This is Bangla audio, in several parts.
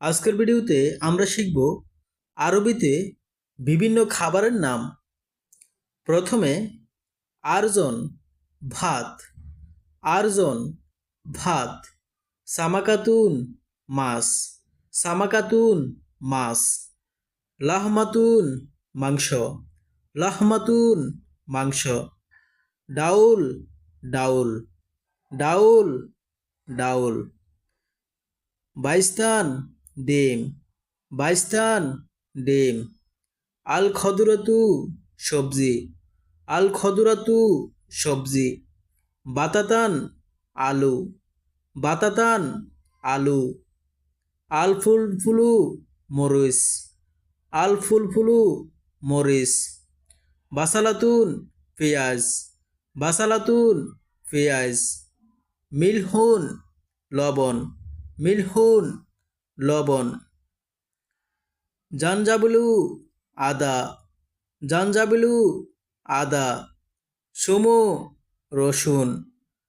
আজকের ভিডিওতে আমরা শিখব আরবিতে বিভিন্ন খাবারের নাম। প্রথমে, আরজন ভাত। আরজন ভাত। সামাকাতুন মাছ। সামাকাতুন মাছ। লাহমাতুন মাংস। লাহমাতুন মাংস। ডাউল ডাউল। ডাউল ডাউল। বাইস্তান ডিম। বাইস্তান ডিম। আল খদুরাতু সবজি। আল খদুরাতু সবজি। বাতাতান, আলু। বাতাতান, আলু। আল ফুল ফুলু মরিচ। আল ফুল ফুলু মরিচ। বাসালাতুন, পেঁয়াজ। বাসালাতুন, পেঁয়াজ। মিলহুন, লবণ। মিলহুন লবণ। জানজাবলু আদা। জানজাবলু আদা। সুমো রসুন।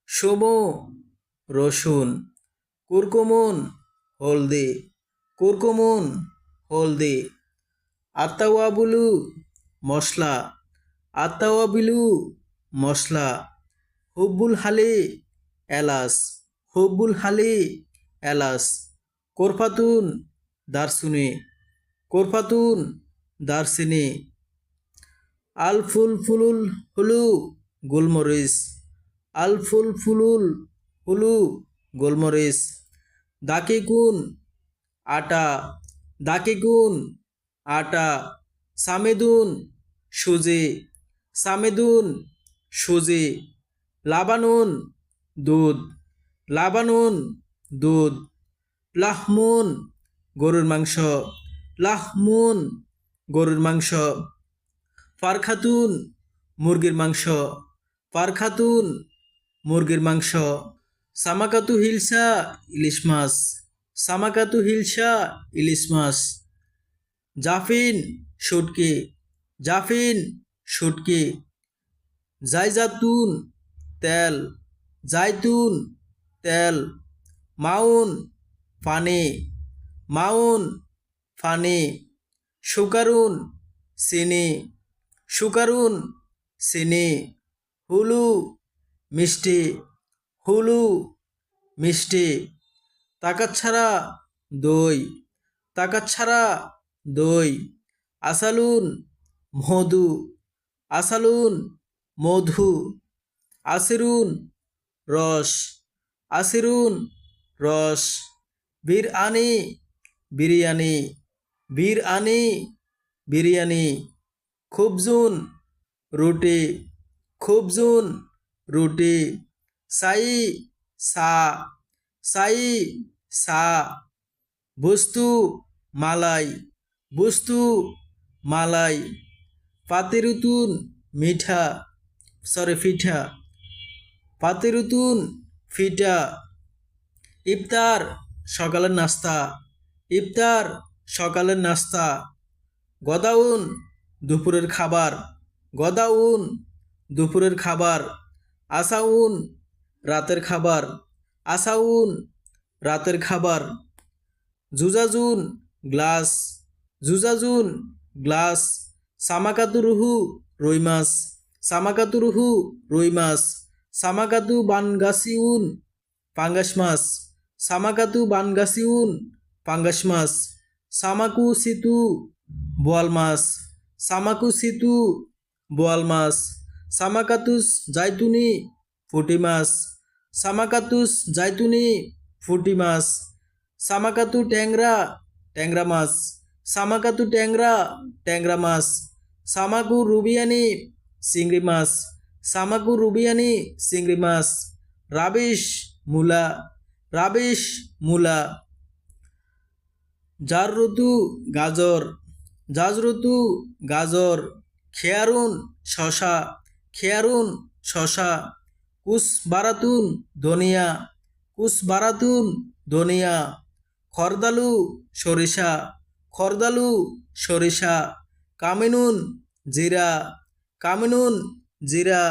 সুমো রসুন। কুরকুমুন হলদি। কুরকুমুন হলদি। আত্তাওয়াবুলু মশলা। আত্তাওয়াবিলু মশলা। হুব্বুল হালি এলাচ। হুব্বুল হালি এলাচ। কোরফাতুন দারসুনি, কোরফাতুন দারচিনি আল ফুল ফুলুল হুলু গোলমরিচ, আল ফুল ফুলুল হুলু গোলমরিচ। দাকিকুন আটা দাকিকুন আটা। সামেদুন সুজে সামেদুন সুজে। লাবানুন দুধ লাবানুন দুধ। লাহমুন, গরুর মাংস। লাহমুন, গরুর মাংস। ফারখাতুন, মুরগির মাংস। ফারখাতুন, মুরগির মাংস। সামাকাতু হিলসা, ইলিশ মাছ। সামাকাতু হিলসা, ইলিশ মাছ। জাফিন, শুটকি। জাফিন, শুটকি। জাইজাতুন, তেল। জাইতুন, তেল। মাউন পানি মাউন পানি সুকারুন চিনি সুকারুন চিনি হুলু, মিষ্টি হুলু, মিষ্টি তাকাত ছাড়া দই তাকাত ছাড়া দই, আসালুন, মধু আসালুন, মধু, আসিরুন, রস আসিরুন, রস। বীর আনি বিরিয়ানি বীর আনি বিরিয়ানি, খুবজুন, রুটি খুবজুন, রুটি, সাই, সা সাই, সা, বস্তু, মালাই বস্তু, মালাই, পাতিরুতুন, মিঠা সরি পিঠা পাতিরুতুন ফিটা ইফতার সকালের নাস্তা। ইফতার, সকালের নাস্তা। গদাউন, দুপুরের খাবার। গদাউন, দুপুরের খাবার। আসাউন, রাতের খাবার। আসাউন, রাতের খাবার। জুজাজুন, গ্লাস। জুজাজুন, গ্লাস। সামাকাতু সামাকাতুরুহু রুই মাছ। সামাকাতুরুহু রুই মাছ। সামাকাতু বানগাসিউন, পাঙ্গাস মাছ। সামাকাতু বানগাসিউন, পাঙ্গাস মাছ। সামাকু সিতু, বোয়াল মাছ। সামাকু সিতু, বোয়াল মাছ। সামাকাতুস জাইতুনি, ফুটি মাছ। সামাকাতুস জাইতুনি, ফুটি মাছ। সামাকাতু ট্যাংরা ট্যাংরা মাছ। সামাকাতু ট্যাংরা ট্যাংরা মাছ। সামাকু রুবিয়ানি, চিংড়ি মাছ। সামাকু রুবিয়ানি, চিংড়ি মাছ। রাবিশ, মূলা। রাবিশ মূলা। ঋতু গাজর। জাজ ঋতু গাজর। খেয়ারুন শশা। খেয়ারুন শশা। কুস বারাতুন ধনিয়া। কুস বারাতুন ধনিয়া। খরদালু সরিষা। খরদালু সরিষা। কামিনুন জিরা। কামিনুন জিরা।